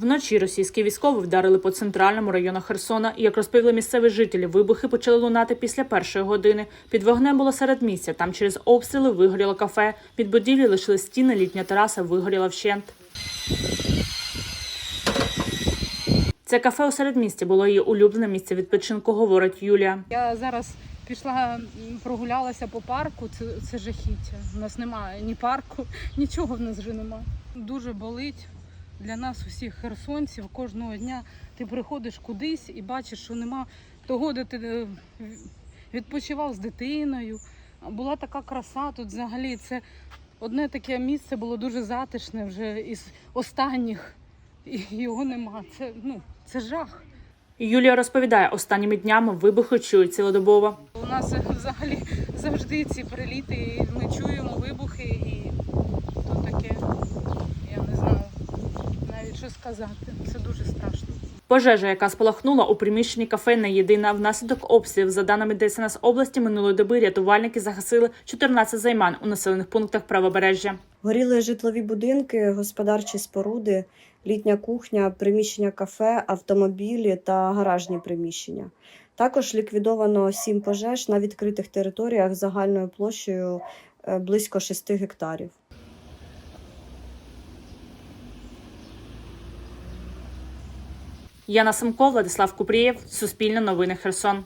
Вночі російські військові вдарили по центральному району Херсона. Як розповіли місцеві жителі, вибухи почали лунати після першої години. Під вогнем було серед місця. Там через обстріли вигоріло кафе. Під будівлі лишили стіни, літня тераса вигоріла вщент. Це кафе у середмісті було її улюблене місце відпочинку, говорить Юлія. Я зараз пішла прогулялася по парку. Це, це жахіття. У нас немає ні парку, нічого в нас вже немає. Дуже болить для нас, усіх херсонців. Кожного дня ти приходиш кудись і бачиш, що нема того, де ти е, відпочивав з дитиною. Була така краса тут взагалі. Це одне таке місце було дуже затишне вже із останніх. І його нема. Це ну це жах. Юлія розповідає, останніми днями вибухи чують цілодобово. У нас взагалі завжди ці приліти, і ми чуємо вибухи, і то таке, я не знаю навіть що сказати. Це дуже страшно. Пожежа, яка спалахнула у приміщенні кафе, не єдина. Внаслідок обстрілів, за даними ДСНС області, минулої доби рятувальники загасили 14 займань у населених пунктах правобережжя. Горіли житлові будинки, господарчі споруди, літня кухня, приміщення кафе, автомобілі та гаражні приміщення. Також ліквідовано сім пожеж на відкритих територіях загальною площею е, близько 6 гектарів. Яна Самко, Владислав Купрієв, Суспільне новини Херсон.